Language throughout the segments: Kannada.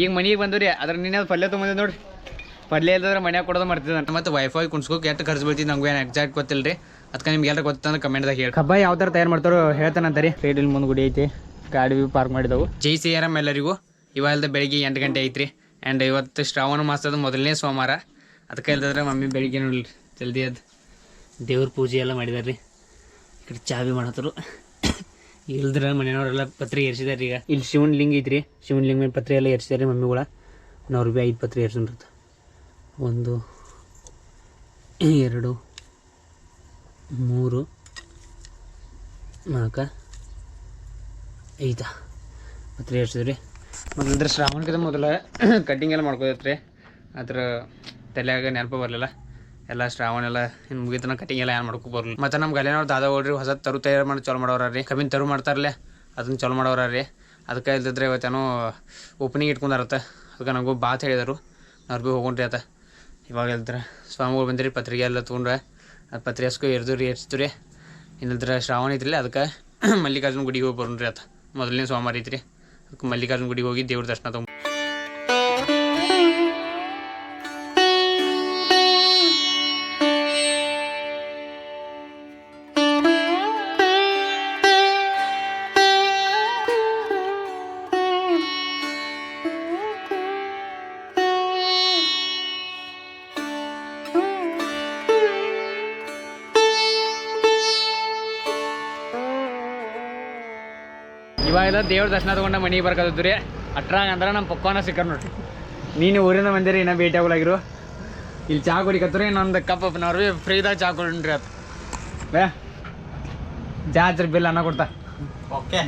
ಈಗ ಮನೆಗೆ ಬಂದ್ರಿ ಅದ್ರ ನಿನ್ನೆ ಪಲ್ಯ ತೊಗೊಂಬಂದಿ ನೋಡ್ರಿ. ಪಲ್ಯ ಇಲ್ಲದ್ರೆ ಮನ್ಯಾಗ ಕೊಡೋದು ಮಾಡ್ತಿದ್ದ ಮತ್ತೆ ವೈಫೈ ಕುಣ್ಸ್ಕೋಕ್ ಎಷ್ಟು ಖರ್ಚು ಬೀಳ್ತಿದ್ದು ನಂಗೆ ಏನು ಎಕ್ಸಾಕ್ಟ್ ಗೊತ್ತಿಲ್ಲ ರೀ ಅದಕ್ಕೆ ನಿಮ್ಗೆ ಎಲ್ಲ ಗೊತ್ತಂದ್ರೆ ಕಮೆಂಟ್ದಾಗ ಹೇಳಿ ಹಬ್ಬ ಯಾವ ಥರ ತಯಾರು ಮಾಡ್ತಾರೋ ಹೇಳ್ತಾನಂತ ರೀ. ಸೈಡ್ ಇಲ್ಲಿ ಮುಂದೆ ಗುಡಿ ಐತಿ ಗಾಡಿ ಬಿ ಪಾರ್ಕ್ ಮಾಡಿದವು. ಜೈ ಸಿ ಆರ್ ಎಂ ಎಲ್ಲರಿಗೂ ಇವಾಗಲ್ದ ಬೆಳಿಗ್ಗೆ ಎಂಟು ಗಂಟೆ ಐತ್ರಿ. ಆ್ಯಂಡ್ ಇವತ್ತು ಶ್ರಾವಣ ಮಾಸದ ಮೊದಲನೇ ಸೋಮವಾರ. ಅದಕ್ಕೆ ಇಲ್ದಿದ್ರೆ ಮಮ್ಮಿ ಬೆಳಿಗ್ಗೆ ನೋಡ್ರಿ ಜಲ್ದಿ ಅದು ದೇವ್ರ ಪೂಜೆ ಎಲ್ಲ ಮಾಡಿದಾರೆ ರೀ ಈ ಕಡೆ ಚಾವಿ ಮಾಡತ್ತರು ಇಲ್ದ್ರ ಮನೆಯವರೆಲ್ಲ ಪತ್ರೆ ಏರ್ಸಿದಾರೆ ಈಗ. ಇಲ್ಲಿ ಶಿವನ್ ಲಿಂಗ ಐತ್ರಿ. ಶಿವನ್ ಲಿಂಗ ಮೇಲೆ ಪತ್ರೆ ಎಲ್ಲ ಏರ್ಸಿದಾರೆ ಮಮ್ಮಿಗಳ. ನಾವು ಭೀ ಐದು ಪತ್ರೆ ಏರ್ಸಂತ ಒಂದು, ಎರಡು, ಮೂರು, ನಾಲ್ಕ, ಐದ ಪತ್ರೆ ಏರ್ಸಿದ್ರಿ. ಮೊದಲಂದ್ರೆ ಶ್ರಾವಣಕ್ಕಿಂತ ಮೊದಲ ಕಟ್ಟಿಂಗ್ ಎಲ್ಲ ಮಾಡ್ಕೋದೈತ್ರಿ ಅದ್ರ ತಲೆಯಾಗ ನೆನಪು ಬರಲಿಲ್ಲ. ಎಲ್ಲ ಶ್ರಾವಣ ಎಲ್ಲ ಇನ್ನು ಮುಗಿತನ ಕಟಿಂಗ್ ಎಲ್ಲ ಏನು ಮಾಡ್ಕೊ ಬರ್ಲಿ. ಮತ್ತು ನಮ್ಮ ಗಲೆನವ್ರು ದಾದ ಹೋಗ್ರಿ ಹೊಸ ತರು ತಯಾರು ಮಾಡಿ ಚಾಲು ಮಾಡೋರ ರೀ ಕಬ್ಬಿನ ತರು ಮಾಡ್ತಾರಲ್ಲ ಅದನ್ನ ಚಾಲು ಮಾಡೋರ ರೀ ಅದಕ್ಕೆ ಇಲ್ದಿದ್ರೆ ಇವತ್ತೇನೋ ಓಪನಿಂಗ್ ಇಟ್ಕೊಂಡಾರತ್ತ. ಅದಕ್ಕೆ ನನಗೂ ಬಾತ್ ಹೇಳಿದರು. ಅವ್ರು ಭೀ ಹೋಗೊಂಡ್ರಿ ಇವಾಗ ಇಲ್ದ್ರೆ ಸ್ವಾಮಿಗಳು ಬಂದಿರಿ, ಪತ್ರಿಕೆ ಎಲ್ಲ ತೊಗೊಂಡ್ರೆ. ಅದು ಪತ್ರಿಕೆ ಹಸ್ಕೊ ಎರ್ದು ರೀ ಎರ್ಸ್ತು ರೀ ಇನ್ನಿದ್ರೆ ಶ್ರಾವಣ ಐತ್ರಿ ಅದಕ್ಕೆ ಮಲ್ಲಿಕಾರ್ಜುನ ಗುಡಿಗೆ ಹೋಗಿ ಬರೋಣ್ರಿ ಆತ. ಮೊದಲನೇ ಸೋಮವಾರ ಐತ್ರಿ. ಅದಕ್ಕೆ ಮಲ್ಲಿಕಾರ್ಜುನ ಗುಡಿಗೆ ಹೋಗಿ ದೇವ್ರ ದರ್ಶನ ತೊಗೊಂಡು ಇವಾಗೆಲ್ಲ ದೇವ್ರ ದರ್ಶನ ತಗೊಂಡ ಮನೆಗೆ ಬರ್ಕೋದು ರೀ. ಅಟ್ರಾಗ ಅಂದ್ರೆ ನಮ್ಮ ಪಕ್ವಾನ ಸಿಕ್ಕರ್ ನೋಡ್ರಿ. ನೀನು ಊರಿಂದ ಬಂದಿರಿ ಇನ್ನೂ ಭೇಟಿ ಆಗೋಲಾಗಿರು ಇಲ್ಲಿ ಚಾ ಕುಡಿಕತ್ರಿ ಇನ್ನೊಂದು ಕಪ್ ಭೀ ಫ್ರೀದಾಗ ಚಹಾ ಕೊಡ್ರಿ ಅದು ಬೇ ಜಾತ್ರೆ ಬಿಲ್ ಅನ್ನ ಕೊಡ್ತಾ. ಓಕೆ.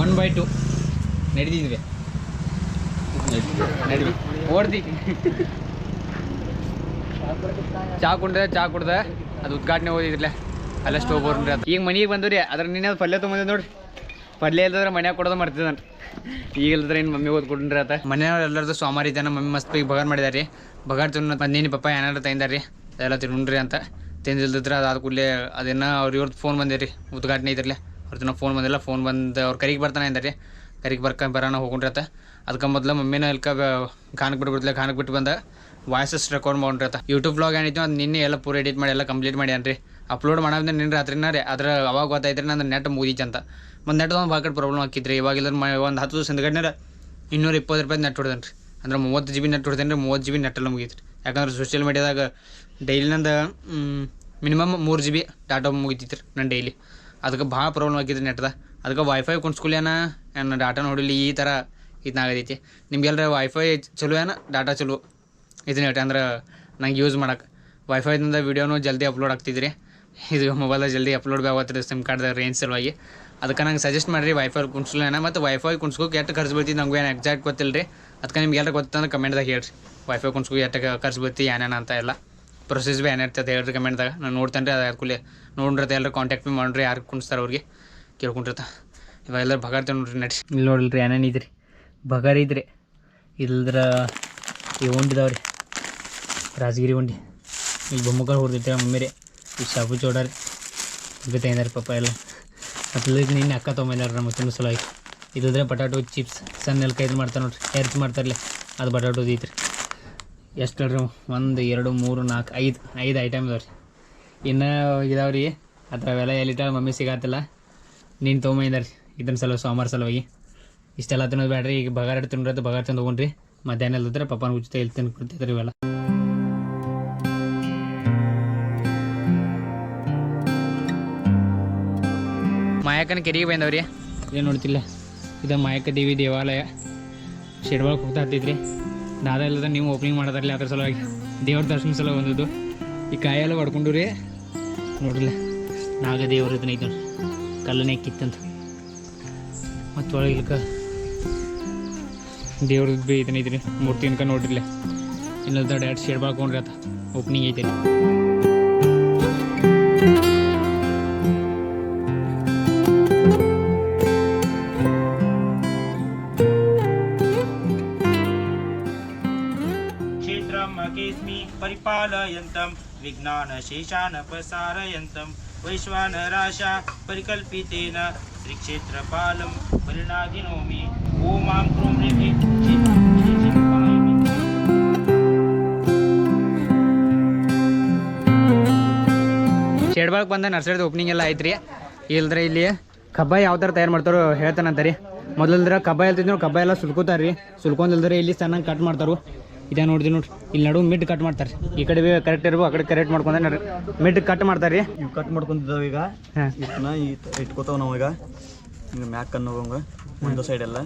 ಒನ್ ಬೈ ಟು ನಡೆದಿದ್ವಿ. ನಡಿ ಓಡ್ದಿ. ಚಾ ಕುಡ್ದೆ ಚಾ ಕುಡ್ದೆ. ಅದು ಉದ್ಘಾಟನೆ ಓದಿದ್ರಲ್ಲ ಅಲ್ಲ ಸ್ಟೋವ್ ಬರ್ರಿ ಅದು. ಈಗ ಮನೆಗೆ ಬಂದ್ರಿ ಅದ್ರ ನಿನ್ನೆ ಅದು ಪಲ್ಯ ತೊಗೊಂಬಂದಿ ನೋಡ್ರಿ. ಪಲ್ಯ ಇಲ್ದ್ರೆ ಮನ್ಯಾಗ ಕೊಡೋದು ಮಾಡ್ತಿದ್ದಾನೆ ಈಗ ಇಲ್ದ್ರೆ ಏನು ಮಮ್ಮಿ ಓದ್ಕೊಡ್ರಿ ಆತ. ಮನೆಯವ್ರು ಎಲ್ಲರದು ಸೋಮಾರಿ ಇದ್ದಾನೆ, ಮಮ್ಮಿ ಮಸ್ತ್ ಈಗ ಬಗಾರ್ ಮಾಡಿದಾರೆ. ಬಗಾರ್ ತಿನ್ನ ಬಂದೀನಿ ಪಪ್ಪ ಏನಾರು ತಂದಾರಿ ಅದೆಲ್ಲ ತಿನ್ನುಣ್ರಿ ಅಂತ. ತಿಂದಿಲ್ದಿದ್ರೆ ಅದಾದ ಕೂಡಲೇ ಅದೇನ ಅವ್ರ ಇವ್ರದ್ದು ಫೋನ್ ಬಂದಿರಿ ಉದ್ಘಾಟನೆ ಇದ್ರಲ್ಲೇ ಅವ್ರದ್ದು ಫೋನ್ ಬಂದಿಲ್ಲ ಫೋನ್ ಬಂದು ಅವ್ರು ಕರಿಗೆ ಬರ್ತಾನೆ ಅಂದಾರೆ. ಕರಿಗೆ ಬರ್ಕ ಬರೋಣ ಹೋಗ್ರಿ ಆತ. ಅದಕ್ಕೆ ಮೊದಲು ಮಮ್ಮಿನ ಇಲ್ಕ ಖಾನಕ್ಕೆ ಬಿಡ್ತಿಲ್ಲ ಖಾನಕ್ಕೆ ಬಿಟ್ಟು ಬಂದ. ವಾಯ್ಸಸ್ ರೆಕಾರ್ಡ್ ಮಾಡ್ರಿ ಆತ ಯೂಟ್ಯೂಬ್ ಬ್ಲಾಗ್ ಏನಿತ್ತು ಅದು ನಿನ್ನೆ ಎಲ್ಲ ಪೂರ ಎಡಿಟ್ ಮಾಡಿ, ಎಲ್ಲ ಕಂಪ್ಲೀಟ್ ಮಾಡ್ಯಾನ್ರಿ ಅಪ್ಲೋಡ್ ಮಾಡೋದ್ರೆ ನಿನ್ನ ರಾತ್ರಿನ ರೀ ಅದ್ರ ಅವಾಗ ಗೊತ್ತಾಯ್ತ್ರಿ ನಂದು ನೆಟ್ ಅಂತ. ಒಂದು ನೆಟ್ ಒಂದು ಬಾಕಟ್ ಪ್ರಾಬ್ಲಮ್ ಹಾಕಿದ್ರಿ ಇವಾಗ ಇಲ್ಲದ್ರೆ ಮ ಒಂದು ಹತ್ತು ದಿವಸ ಹಿಂದ್ಗಡೆ ಇನ್ನೂರ ಇಪ್ಪತ್ತು ರೂಪಾಯಿ ನೆಟ್ ಹೊಡೆದೇನೆ ರೀ ಅಂದ್ರೆ ಮೂವತ್ತು ಜಿ ಬಿ ನೆಟ್ ಹೊಡೆದೇನೆ ರೀ ಮೂವತ್ತು ಜಿ ಬಿ ನೆಟ್ಟೆಲ್ಲ ಮುಗೀತು ರೀ ಯಾಕಂದ್ರೆ ಸೋಷಿಯಲ್ ಮೀಡಿಯಾದಾಗ ಡೈಲಿ ನಂದು ಮಿನಿಮಮ್ ಮೂರು ಜಿ ಬಿ ಡಾಟಾ ಮುಗಿತಿತ್ತು ರೀ ನಾನು ಡೈಲಿ ಅದಕ್ಕೆ ಭಾಳ ಪ್ರಾಬ್ಲಮ್ ಆಗಿದ್ರಿ ನೆಟ್ದ ಅದಕ್ಕೆ ವೈಫೈ ಕುಣ್ಸ್ಕೊಲ್ಯಾನ ಏನು ಡಾಟಾ ನೋಡಿಲ್ಲ ಈ ಥರ ಇದನ್ನಾಗೈತಿ ನಿಮ್ಗೆಲ್ಲರ ವೈಫೈ ಚಲೋ ಏನ? ಡಾಟಾ ಚಲೋ. ಇದನ್ನ ಹೇಳ್ತೆ ಅಂದ್ರೆ ನಂಗೆ ಯೂಸ್ ಮಾಡಕ್ಕೆ ವೈಫೈದಿಂದ ವೀಡಿಯೋನು ಜಲ್ದಿ ಅಪ್ಲೋಡ್ ಆಗ್ತಿದ್ರಿ. ಇದು ಮೊಬೈಲಾಗ ಜಲ್ದಿ ಅಪ್ಲೋಡ್ ಬಿ ಆಗತ್ತೆ ಸಿಮ್ ಕಾರ್ಡ್ದಾಗ ರೇಂಜ್ ಸಲುವಾಗಿ. ಅದಕ್ಕೆ ನಂಗೆ ಸಜೆಸ್ಟ್ ಮಾಡಿರಿ ವೈಫೈ ಕುಣ್ಸ್ಲೇನ. ಮತ್ತು ವೈಫೈ ಕುಣ್ಸ್ಕೋಕೆ ಎಷ್ಟು ಖರ್ಚು ಬೀಳ್ತಿದ್ದು ನಂಗೆ ಏನು ಎಕ್ಸಾಕ್ಟ್ ಗೊತ್ತಿಲ್ಲ ರೀ ಅದಕ್ಕೆ ನಿಮ್ಗೆ ಎಲ್ಲ ಗೊತ್ತಂದ್ರೆ ಕಮೆಂಟ್ದಾಗ ಹೇಳ್ರಿ. ವೈಫೈ ಕುಣ್ಸ್ಕೋ ಎಷ್ಟು ಖರ್ಚು ಬೀಳ್ತಿ, ಏನೇನ ಅಂತ ಎಲ್ಲ. ಪ್ರೊಸೆಸ್ ಭೀ ಏನಿರ್ತದೆ ಹೇಳ್ರಿ ಕಮೆಂಟ್ದಾಗ ನಾನು ನೋಡ್ತೇನೆ ರೀ ಅದು ಕೂಲಿ ನೋಡ್ರತ್ತೆ ಎಲ್ಲರೂ ಕಾಂಟ್ಯಾಕ್ಟ್ ಭೀ ಮಾಡ್ರಿ ಯಾರು ಕುಣಿಸ್ತಾರೆ ಅವ್ರಿಗೆ. ಕೇಳ್ಕೊಂಡಿರ್ತ ಇವಾಗ ಎಲ್ಲರೂ ಬಗಾರ್ತೇವೆ ನೋಡ್ರಿ ನಡ್ಸಿ ಇಲ್ಲಿ ನೋಡಿಲ್ರಿ ಏನೇನು ಇದ್ರಿ? ಬಗಾರ್ ಇದ್ರಿ. ಇಲ್ದ್ರ ಈ ಉಂಡಿದಾವ್ರಿ ರಾಜಗಿರಿ ಉಂಡಿ. ಈ ಬೊಮ್ಮಗಳು ಹೊಡೆದಿರ್ತೀರ ಮಮ್ಮಿ ರೀ ಶಾಪು ಚೋಡಾರಿ ಪಪ್ಪ ಪಾಪ ಎಲ್ಲ. ಈಗ ನಿನ್ನೆ ಅಕ್ಕ ತೊಗೊಂಬಂದಾರ ನಮ್ಮ ತಿನ್ನು ಸಲುವಾಗಿ. ಇದ್ರೆ ಬಟಾಟೋ ಚಿಪ್ಸ್, ಸಣ್ಣ ನೆಲ್ಕ ಇದು ಮಾಡ್ತಾರೆ ನೋಡ್ರಿ. ಹೆರ್ಚ್ ಮಾಡ್ತಾರಲ್ಲ, ಅದು ಬಟಾಟೊ ಐತ್ರಿ. ಎಷ್ಟು ಹೇಳ್ರಿ ಒಂದು, ಎರಡು, ಮೂರು, ನಾಲ್ಕು, ಐದು. ಐದು ಐಟಮ್ ಇದಾವೆ ರೀ ಇನ್ನೂ ಇದಾವೆ ರೀ ಅದ್ರವೆಲ್ಲ ಎಲ್ಲಿಟ್ಟಾಗ ಮಮ್ಮಿ ಸಿಗತ್ತಲ್ಲ ನೀನು ತೊಗೊಂಬಂದಾರೆ ಇದನ್ನ ಸಲ ಸೋಮವಾರ ಸಲುವಾಗಿ. ಇಷ್ಟೆಲ್ಲ ತಿನ್ನೋದು ಬೇಡ್ರಿ ಈಗ ಬಗಾರ ತಿನ್ನೋದು ಬಗಾರ ತಿಂದು ತೊಗೊಂಡ್ರಿ ಮಧ್ಯಾಹ್ನ ಇಲ್ಲದ್ರೆ ಪಪ್ಪನ ಉಚಿತ ಇಲ್ಲಿ ತಿಂದು ಇವೆಲ್ಲ. ಮಾಯಕ್ಕನ ಕೆರೆಗೆ ಬಂದವ್ರಿ. ಏನು ನೋಡ್ತಿಲ್ಲ. ಇದು ಮಾಯಕ ದೇವಿ ದೇವಾಲಯ. ಶೆಡ್ವಾಳಕ್ಕೆ ಹೋಗ್ತಾ ಹತ್ತಿದ್ರಿ ದಾದ ಇಲ್ಲದ ನೀವು ಓಪನಿಂಗ್ ಮಾಡೋದ್ರಲ್ಲಿ ಅದ್ರ ಸಲುವಾಗಿ ದೇವ್ರ ದರ್ಶನ ಸಲ ಬಂದದ್ದು. ಈ ಕಾಯೆಲ್ಲ ಹೊಡ್ಕೊಂಡು ರೀ. ನಾಗ ದೇವ್ರ ಇದನ್ನ ಐತೆ ಕಲ್ಲನೆ ಕಿತ್ತಂತ. ಮತ್ತು ಒಳಗೆ ಇಲ್ಕ ದೇವ್ರದ್ದು ಭೀ ಇದನ್ನ ಐತ್ರಿ ಮೂರ್ತಿ ಅನ್ಕ ನೋಡ್ರಿಲ್ಲ. ಇನ್ನೊಂದು ಎರಡು ಶೇಡ್ ಕೊಂಡ್ರಿ ಆತ ಓಪನಿಂಗ್ ಐತೆ क्षेत्रम् अकेस्मि परिपालयन्तं विज्ञानशेषान् प्रसारयन्तं वैश्वानराशा परिकल्पितेन श्रीक्षेत्रपालं परिणाधिनोमि ॐ मां क्रों ह्रीं क्लीं ಶೆಡ್ಬಾಳಕ್ಕೆ ಬಂದ ನರ್ಸರಿದ ಓಪನಿಂಗ್ ಎಲ್ಲ ಐತ್ರಿ ಇಲ್ದ್ರೆ ಇಲ್ಲಿ ಕಬ್ಬ ಯಾವ ಥರ ತಯಾರು ಮಾಡ್ತಾರೋ ಹೇಳ್ತಾನಂತಾರಿ ಮೊದಲಿದ್ರೆ ಕಬ್ಬ ಹೇಳ್ತಿದ್ರು ಕಬ್ಬ ಎಲ್ಲ ಸುಲ್ಕೋತಾರ ರೀ ಸುಲ್ಕೊಂಡಿಲ್ದ್ರೆ ಇಲ್ಲಿ ಚೆನ್ನಾಗಿ ಕಟ್ ಮಾಡ್ತಾರು ಇದೇ ನೋಡಿದ್ವಿ ನೋಡ್ರಿ. ಇಲ್ಲಿ ನಡು ಮಿಡ್ ಕಟ್ ಮಾಡ್ತಾರೆ. ಈ ಕಡೆ ಕರೆಕ್ಟ್ ಇರ್ಬೇಕು ಆ ಕಡೆ ಕರೆಕ್ಟ್ ಮಾಡ್ಕೊಂಡ್ರೆ ನೋಡ್ರಿ. ಮಿಡ್ ಕಟ್ ಮಾಡ್ತಾರೆ ರೀ ಇವು ಕಟ್ ಮಾಡ್ಕೊಂತಿದ್ದಾವ ಈಗ. ಹಾಂ. ಇದನ್ನ ಈ ಇಟ್ಕೋತಾವ ನಾವು ಈಗ. ಹಿಂಗೆ ಮ್ಯಾಕ್ ಅನ್ನೋವಂಗ ಒಂದು ಸೈಡ್ ಎಲ್ಲ.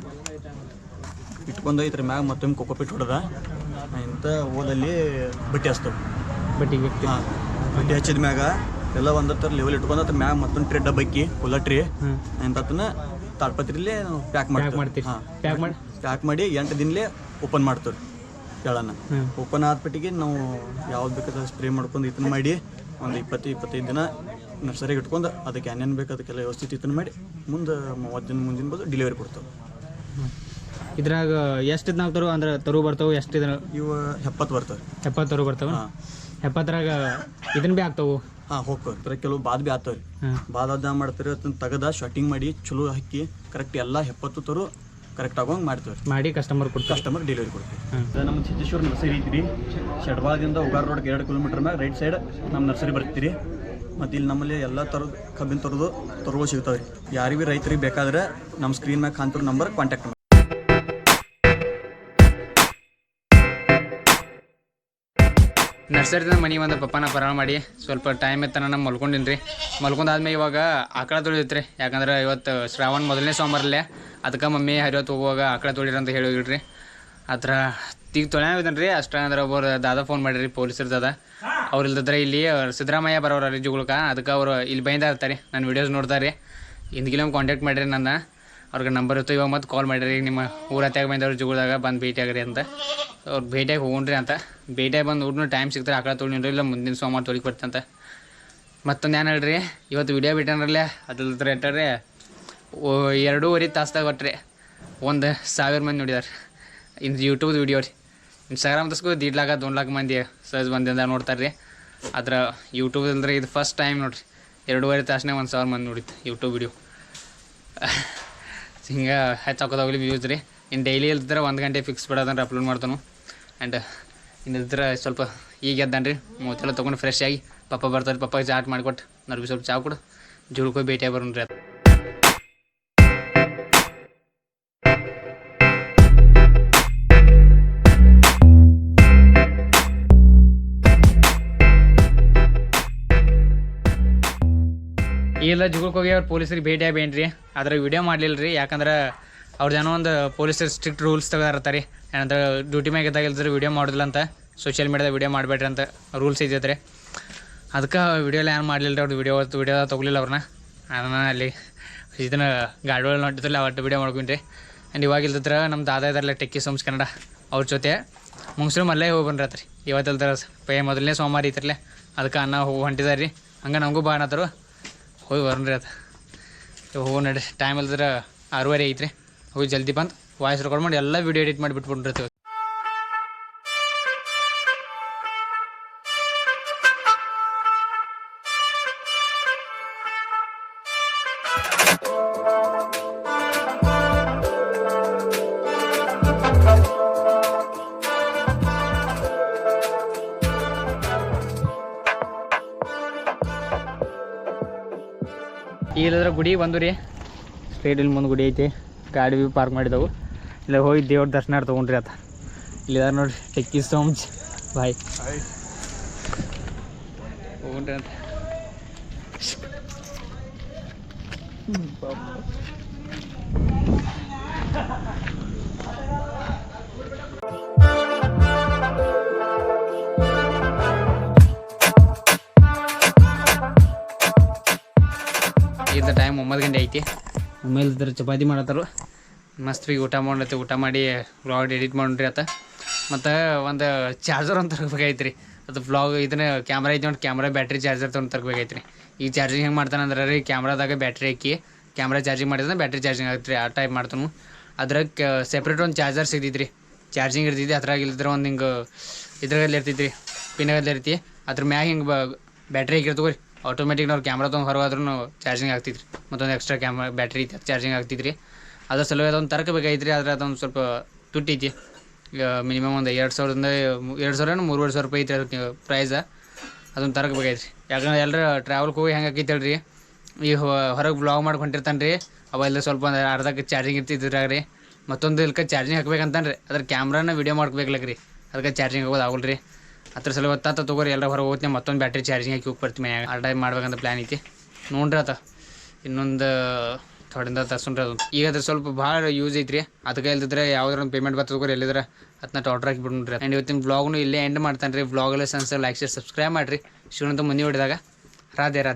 ಇಟ್ಕೊಂಡು ಇದ್ರ ಮ್ಯಾಗ ಮತ್ತೊಮ್ಮೆ ಕೊಕೊಪಿಟ್ ಹೊಡೆದ. ಇಂಥ ಓದಲ್ಲಿ ಬಟ್ಟೆ ಹಚ್ತವ. ಬಟ್ಟಿಗೆ ಹಾಂ. ಬಟ್ಟೆ ಹಚ್ಚಿದ ಮ್ಯಾಗ ಎಲ್ಲ ಒಂದ ಥರ ಲೆವೆಲ್ ಇಟ್ಕೊಂಡು ಅದ್ರ ಮ್ಯಾಗ ಮತ್ತೊಂದು ಟ್ರೇ ಡಬ್ಬಕ್ಕಿ ಕುಲ್ಲ ಟ್ರೇ ಇಂಥದನ್ನ ತಾಡ್ಪತ್ರಿಲಿ ಪ್ಯಾಕ್ ಪ್ಯಾಕ್ ಮಾಡ್ತೀವಿ. ಮಾಡ್ತೀವಿ ಹಾಂ. ಪ್ಯಾಕ್ ಮಾಡಿ ಪ್ಯಾಕ್ ಮಾಡಿ ಎಂಟು ದಿನಲೇ ಓಪನ್ ಮಾಡ್ತೀವಿ ಹ್ಞೂ ಓಪನ್ ಆದ್ಬಿಟ್ಟಿಗೆ ನಾವು ಯಾವ್ದು ಬೇಕಾದ್ರೆ ಸ್ಪ್ರೇ ಮಾಡ್ಕೊಂಡು ಇದನ್ನ ಮಾಡಿ ಒಂದು ಇಪ್ಪತ್ತು ಇಪ್ಪತ್ತೈದು ದಿನ ನರ್ಸರಿಗೆ ಇಟ್ಕೊಂಡು ಅದಕ್ಕೆ ಏನೇನು ಬೇಕು ಅದಕ್ಕೆಲ್ಲ ವ್ಯವಸ್ಥಿತ ಇದನ್ನ ಮಾಡಿ ಮುಂದೆ ಮೂವತ್ತು ದಿನ ಮುಂದಿನ ಬಂದು ಡೆಲಿವರಿ ಕೊಡ್ತೇವೆ. ಇದ್ರಾಗ ಎಷ್ಟು ದಿನ ತರು ಅಂದ್ರೆ ತರು ಬರ್ತಾವೆ ಎಷ್ಟು ಇದ್ರ ಇವು ಎಪ್ಪತ್ತು ಬರ್ತವೆ. ಎಪ್ಪತ್ತು ತರು ಬರ್ತಾವೆ ಎಪ್ಪತ್ತರಾಗ ಇದನ್ನ ಬಿ ಆಗ್ತಾವು? ಹಾಂ ಹೋಗ್ತಾರೆ ಕೆಲವು ಬಾದ್ ಬಿ ಆಗ್ತಾವೆ. ರೀ ಬಾದ್ ಅದ ಮಾಡ್ತಾರೆ ಅದನ್ನ ತೆಗೆದ ಶಾರ್ಟಿಂಗ್ ಮಾಡಿ ಚಲೋ ಹಾಕಿ ಕರೆಕ್ಟ್ ಎಲ್ಲ ಎಪ್ಪತ್ತು ತರು ಕರೆಕ್ಟ್ ಆಗೋಂಗೆ ಮಾಡ್ತೀವಿ ಮಾಡಿ ಕಸ್ಟಮರ್ ಕೊಡ್ತೀವಿ. ಕಸ್ಟಮರ್ ಡೆಲಿವರಿ ಕೊಡ್ತೀವಿ. ಇದು ನಮ್ಮ ಸಿದ್ದೇಶ್ವರ ನರ್ಸರಿ ಐತ್ರಿ ಶೆಡ್ಬಾದಿಂದ ಉಗಾರ್ ರೋಡ್ಗೆ ಎರಡು ಕಿಲೋಮೀಟರ್ ಮ್ಯಾಗ ರೈಟ್ ಸೈಡ್ ನಮ್ಮ ನರ್ಸರಿ ಬರ್ತೀರಿ. ಮತ್ತು ಇಲ್ಲಿ ನಮ್ಮಲ್ಲಿ ಎಲ್ಲ ಥರದ ಕಬ್ಬಿನ ತರದು ತರುಗಳು ಸಿಗ್ತಾವೆ. ರೀ ಯಾರಿಗೂ ರೈತರಿಗೆ ಬೇಕಾದ್ರೆ ನಮ್ಮ ಸ್ಕ್ರೀನ್ ಮ್ಯಾಗ ಕಾಣ್ತಿರೋ ನಂಬರ್ ಕಾಂಟ್ಯಾಕ್ಟ್ ಮಾಡಿ ನರ್ಸರಿದಿಂದ ಮನೆ ಒಂದು ಪಪ್ಪನ ಪರಾಳ ಮಾಡಿ ಸ್ವಲ್ಪ ಟೈಮ್ ಇತ್ತು ನಾನು ಮಲ್ಕೊಂಡಿನಿ ರೀ ಮಲ್ಕೊಂಡಾದ್ಮೇಲೆ ಇವಾಗ ಆಕಳ ತೊಳಿದ್ರಿ ಯಾಕಂದ್ರೆ ಇವತ್ತು ಶ್ರಾವಣ ಮೊದಲನೇ ಸೋಮವಾರಲ್ಲೇ ಅದಕ್ಕೆ ಮಮ್ಮಿ ಹರಿವತ್ತು ಹೋಗುವಾಗ ಆಕಳ ತೊಳಿರಿ ಅಂತ ಹೇಳಿ ಹೋಗಿಡ್ರಿ ಆ ಥರ ಈಗ ತೊಳ್ಯಾವಿದನ್ ರೀ ಅಷ್ಟ ಅಂದ್ರೆ ಒಬ್ಬರು ದಾದಾ ಫೋನ್ ಮಾಡಿರಿ ಪೊಲೀಸ್ ಇರ್ತದ. ಅವ್ರು ಇಲ್ದಿದ್ರೆ ಇಲ್ಲಿ ಸಿದ್ದರಾಮಯ್ಯ ಬರೋರ ರೀ ಜುಗುಳ್ಕ ಅದಕ್ಕೆ ಅವರು ಇಲ್ಲಿ ಬೈಂದ ಇರ್ತಾರೆ. ನನ್ನ ವೀಡಿಯೋಸ್ ನೋಡ್ತಾರೆ. ಹಿಂದಿಗಿಲ್ಲ ಕಾಂಟ್ಯಾಕ್ಟ್ ಮಾಡಿರಿ ನನ್ನ. ಅವ್ರಿಗೆ ನಂಬರ್ ಇತ್ತು, ಇವಾಗ ಮತ್ತೆ ಕಾಲ್ ಮಾಡಿರಿ. ನಿಮ್ಮ ಊರ ಹತ್ತಾಗ ಬಂದವ್ರು ಜುಗುಳ್ದಾಗ ಬಂದು ಭೇಟಿ ಆಗ್ರಿ ಅಂತ. ಅವ್ರು ಭೇಟಿಯಾಗಿ ಹೋಗೋಣ್ರಿ ಅಂತ. ಭೇಟಿಯಾಗಿ ಬಂದು ಊಟನೂ ಟೈಮ್ ಸಿಗ್ತಾರೆ ಆಕಳ ತೊಳಿನ್ರಿ ಇಲ್ಲ, ಮುಂದಿನ ಸೋಮವಾರ ಬರ್ತಂತ ಮತ್ತೊಂದು ಏನು ಹೇಳ್ರಿ, ಇವತ್ತು ವಿಡಿಯೋ ಬಿಟ್ಟನ್ರಲ್ಲೇ? ಅದ್ರ ಓ ಎರಡೂವರೆ ತಾಸ್ದಾಗ ಒಟ್ರಿ ಒಂದು ಸಾವಿರ ಮಂದಿ ನೋಡಿದಾರೆ. ಇನ್ ಯೂಟ್ಯೂಬ್ ವಿಡಿಯೋ ರೀ. ಇನ್ಸ್ಟಾಗ್ರಾಮ್ ತಸ್ಕು ದೀಡ್ ಲಾಖ ದೊಂದು ಲಾಕ್ ಮಂದಿ ಸರ್ಚ್ ಬಂದಿಂದ ನೋಡ್ತಾರೆ ರೀ ಆದ್ರೆ ಯೂಟ್ಯೂಬ್ ಅಂದ್ರೆ ಇದು ಫಸ್ಟ್ ಟೈಮ್ ನೋಡ್ರಿ. ಎರಡೂವರೆ ತಾಸನೇ ಒಂದು ಸಾವಿರ ಮಂದಿ ನೋಡಿತ್ತು ಯೂಟ್ಯೂಬ್ ವಿಡಿಯೋ ಹಿಂಗೆ ಹೆಚ್ಚಾಕೋದಾಗಲಿ ವ್ಯೂಸ್ ರೀ. ಇನ್ನು ಡೈಲಿ ಇಲ್ದಿದ್ರೆ ಒಂದು ಗಂಟೆ ಫಿಕ್ಸ್ ಬಿಡೋದಂದ್ರೆ ಅಪ್ಲೋಡ್ ಮಾಡ್ತಾನು. ಆ್ಯಂಡ್ ಇನ್ನಿದ್ರೆ ಸ್ವಲ್ಪ ಈಗ ರೀ ಮೂವತ್ತೆಲ್ಲ ತೊಗೊಂಡು ಫ್ರೆಶ್ ಆಗಿ ಪಪ್ಪ ಬರ್ತಾರೆ ಪಪ್ಪ ಚಾಟ್ ಮಾಡಿಕೊಟ್ಟು ನರ್ಬಿ ಸ್ವಲ್ಪ ಚಾ ಕೊಡು, ಜುಳ್ಕೊ ಭೇಟಿಯಾಗಿ ಬರೋಣ ರೀ ಇಲ್ಲ, ಜುಗುಳ್ಕ್ ಹೋಗಿ ಅವ್ರು ಪೊಲೀಸರಿಗೆ ಭೇಟಿ ಆಗ್ಬೇನ್ರಿ. ಆದ್ರೆ ವಿಡಿಯೋ ಮಾಡಲಿಲ್ಲ ರೀ ಯಾಕಂದ್ರೆ ಅವ್ರದ್ದು ಏನೋ ಒಂದು ಪೊಲೀಸರು ಸ್ಟ್ರಿಕ್ಟ್ ರೂಲ್ಸ್ ತೆಗೆದಾರತ್ತಾರೆ. ಏನಂದ್ರೆ ಡ್ಯೂಟಿ ಮ್ಯಾಗ ಇದ್ದಾಗ ಇಲ್ದ್ರೆ ವಿಡಿಯೋ ಮಾಡೋದಿಲ್ಲ ಅಂತ ಸೋಷಿಯಲ್ ಮೀಡಿಯಾದ ವಿಡಿಯೋ ಮಾಡಬೇಡ್ರಿ ಅಂತ ರೂಲ್ಸ್ ಇದ್ದೈತೆ ರೀ ಅದಕ್ಕೆ ವಿಡಿಯೋ ಏನು ಮಾಡಲಿಲ್ಲ ರೀ ಅವ್ರದ್ದು ವಿಡಿಯೋ ವಿಡಿಯೋ ತೊಗೊಲಿಲ್ಲ ಅವ್ರನ್ನ ಅದನ್ನ ಅಲ್ಲಿ ಇದನ್ನ ಗಾಡಿ ಒಳಗೆ ನೋಡಿದ್ರಲ್ಲ ಅವತ್ತು ವಿಡಿಯೋ ಮಾಡ್ಕೊಂಡ್ರಿ ಆ್ಯಂಡ್ ಇವಾಗ ಇಲ್ದಿದ್ರೆ ನಮ್ಮ ದಾದಾ ಇದಾರಲ್ಲ ಟೆಕ್ಕಿ ಸೋಮ್ಸ್ ಕನ್ನಡ ಅವ್ರ ಜೊತೆ ಮುಂಗ್ಸರು ಮಲ್ಲೇ ಹೋಗಿ ಬಂದ್ರತ್ರಿ. ಇವತ್ತು ಇಲ್ದಾರ ಪೇ ಮೊದಲನೇ ಸೋಮವಾರ ಐತ್ರಲ್ಲ ಅದಕ್ಕೆ ಅನ್ನ ಹೋಗಿ ಹೊಂಟಿದಾರೆ ರೀ ಹಂಗೆ ನಮಗೂ ಭಾಳ ಹೋಗಿ ರೀ ಅದು. ಹೋಗಿ ನಡಿ. ಟೈಮ್ ಇಲ್ದ್ರೆ ಆರೂವರೆ ಐತ್ರಿ. ಹೋಗಿ ಜಲ್ದಿ ಬಂದು. ವಾಯ್ಸ್ ರೆಕಾರ್ಡ್ ಮಾಡಿ ಎಲ್ಲ ವಿಡಿಯೋ ಎಡಿಟ್ ಮಾಡಿ ಬಿಟ್ಬಿಟ್ಟಿರ್ತೀವಿ. ಇಲ್ಲದ್ರ ಗುಡಿ ಬಂದು ರೀ. ಸ್ಟ್ರೇಟ್ ಇಲ್ಲಿ ಮುಂದೆ ಗುಡಿ ಐತಿ. ಗಾಡಿ ಬಿ ಪಾರ್ಕ್ ಮಾಡಿದವು. ಇಲ್ಲ ಹೋಗಿ ದೇವ್ರ ದರ್ಶನ ತೊಗೊಂಡ್ರಿ ಆತ. ಇಲ್ಲಿದಾರ ನೋಡ್ರಿ ಟೆಕ್ಕಿ ಸೋಮ್ಸ್ ಬಾಯ್. ಹೋಗ್ರಿ ಅಂತ. ಒಂಬತ್ತು ಗಂಟೆ ಐತಿ. ಆಮೇಲೆ ಚಪಾತಿ ಮಾಡತ್ತಾರು. ಮಸ್ತ್ ಈಗ ಊಟ ಮಾಡತ್ತೆ ಊಟ ಮಾಡಿ ವ್ಲಾಗ್ ಎಡಿಟ್ ಮಾಡ್ರಿ ಆತ. ಮತ್ತು ಒಂದು ಚಾರ್ಜರ್ ಒಂದು ತರ್ಬೇಕೈತ್ರ್ರಿ ಅದು ವ್ಲಾಗ್ ಇದನ್ನ ಕ್ಯಾಮ್ರಾ ಐತಿ ನೋಡಿ ಕ್ಯಾಮ್ರಾ ಬ್ಯಾಟ್ರಿ ಚಾರ್ಜರ್ ತೊಗೊಂಡು ತರಬೇಕೈತ್ರಿ ಈ ಚಾರ್ಜಿಂಗ್ ಹೆಂಗೆ ಮಾಡ್ತಾನೆ ಅಂದ್ರೆ ರೀ ಕ್ಯಾಮ್ರಾದಾಗ ಬ್ಯಾಟ್ರಿ ಹಾಕಿ ಕ್ಯಾಮ್ರಾ ಚಾರ್ಜಿಂಗ್ ಮಾಡಿದ್ರೆ ಬ್ಯಾಟ್ರಿ ಚಾರ್ಜಿಂಗ್ ಆಗುತ್ತೆ ರೀ. ಆ ಟೈಪ್ ಮಾಡ್ತಾನು. ಅದ್ರಾಗ ಸೆಪ್ರೇಟ್ ಒಂದು ಚಾರ್ಜರ್ ಸಿಗ್ತೈತೆ ರೀ. ಚಾರ್ಜಿಂಗ್ ಇರ್ತೈತಿ, ಅದ್ರಾಗ ಇಲ್ದ್ರೆ ಒಂದು ಹಿಂಗೆ ಇದ್ರಾಗಲ್ಲಿ ಇರ್ತೈತಿ ರೀ. ಪಿನ್ನಾಗಲ್ಲಿ ಇರ್ತಿ ಅದ್ರ ಮ್ಯಾಗ ಹಿಂಗೆ ಬ್ಯಾಟ್ರಿ ಹಾಕಿರ್ ತಗೋರಿ. ಆಟೋಮೆಟಿಕ್ ನಾವು ಕ್ಯಾಮ್ರಾ ತೊಗೊಂಡು ಹೊರಗಾದ್ರೂ ಚಾರ್ಜಿಂಗ್ ಆಗ್ತಿದ್ರಿ ಮತ್ತೊಂದು ಎಕ್ಸ್ಟ್ರಾ ಕ್ಯಾಮ್ರಾ ಬ್ಯಾಟ್ರಿ ಇತ್ತು ಚಾರ್ಜಿಂಗ್ ಆಗ್ತಿದ್ರಿ ಅದ್ರ ಸಲುವಾಗಿ ಅದೊಂದು ತರಕ ಬೇಕಾಗಿತ್ತು ಆದ್ರೆ ಅದೊಂದು ಸ್ವಲ್ಪ ತುಟ್ಟೈತಿ ಮಿನಿಮಮ್ ಒಂದು ಎರಡು ಸಾವಿರದಿಂದ ಎರಡು ಸಾವಿರ ಮೂರುವರೆ ಸಾವಿರ ರೂಪಾಯಿ ಐತೆ ಅದಕ್ಕೆ ಪ್ರೈಸ ಅದೊಂದು ತರಕಬೇಕಾಯ್ತು ರೀ ಯಾಕಂದ್ರೆ ಎಲ್ಲರೂ ಟ್ರಾವೆಲ್ಗೆ ಹೋಗಿ ಹೆಂಗೆ ಆಕೈತೆ ಹೇಳ್ರಿ? ಈಗ ಹೊರಗೆ ಬ್ಲಾಗ್ ಮಾಡ್ಕೊಂಡಿರ್ತಾನೆ ರೀ ಅವೆಲ್ಲ ಸ್ವಲ್ಪ ಒಂದು ಅರ್ಧಕ್ಕೆ ಚಾರ್ಜಿಂಗ್ ಇರ್ತಿದ್ರಾಗ ರೀ ಮತ್ತೊಂದು ಇಲ್ಕ ಚಾರ್ಜಿಂಗ್ ಹಾಕ್ಬೇಕಂತಾನೆ ರೀ ಅದ್ರ ಕ್ಯಾಮ್ರಾನ ವೀಡಿಯೋ ಮಾಡ್ಕೋಬೇಕಲ್ಲ ರೀ ಅದಕ್ಕೆ ಚಾರ್ಜಿಂಗ್ ಹೋಗೋದು ಆಗಲ್ಲ ರೀ ಅದ್ರ ಸಲ ಹೊತ್ತಾತ ತಗೋರಿ ಎಲ್ಲ ಹೊರಗೆ ಹೋಗ್ತೀನಿ, ಮತ್ತೊಂದು ಬ್ಯಾಟ್ರಿ ಚಾರ್ಜಿಂಗ್ ಹಾಕಿ ಹೋಗಿ ಬರ್ತೀನಿ ಮನೆಯಾಗ ಟೈಮ್ ಮಾಡ್ಬೇಕಂತ ಪ್ಲ್ಯಾನ್ ಐತಿ. ನೋಡ್ರಿ ಆತ. ಇನ್ನೊಂದು ಥೊಡಿಂದ ತರ್ಸೊಂಡ್ರಿ ಅದು ಈಗ ಅದ್ರ ಸ್ವಲ್ಪ ಭಾಳ ಯೂಸ್ ಐತ್ರಿ. ಅದಕ್ಕೆ ಇಲ್ದಿದ್ರೆ ಯಾವ್ದಾರ ಒಂದು ಪೇಮೆಂಟ್ ಬರ್ತದೆ ತಗೋರಿ, ಎಲ್ಲಿದ್ರೆ? ಅದನ್ನ ಆರ್ಡರ್ ಹಾಕಿ ಬಿಡ್ರಿ ಆ್ಯಂಡ್ ಇವತ್ತಿನ ಬ್ಲಾಗ್ನು ಇಲ್ಲೇ ಎಂಡ್ ಮಾಡ್ತಾನೆ ರೀ ಬ್ಲಾಗಲ್ಲಿ ಸನ್ಸ ಲೈಕ್ ಶೇರ್ ಸಬ್ಸ್ಕ್ರೈಬ್ ಮಾಡಿರಿ. ಶಿವನಂತ ಮುಂದೆ ಹೊಡಿದಾಗ. ರಾಧೆ ರಾಧೆ.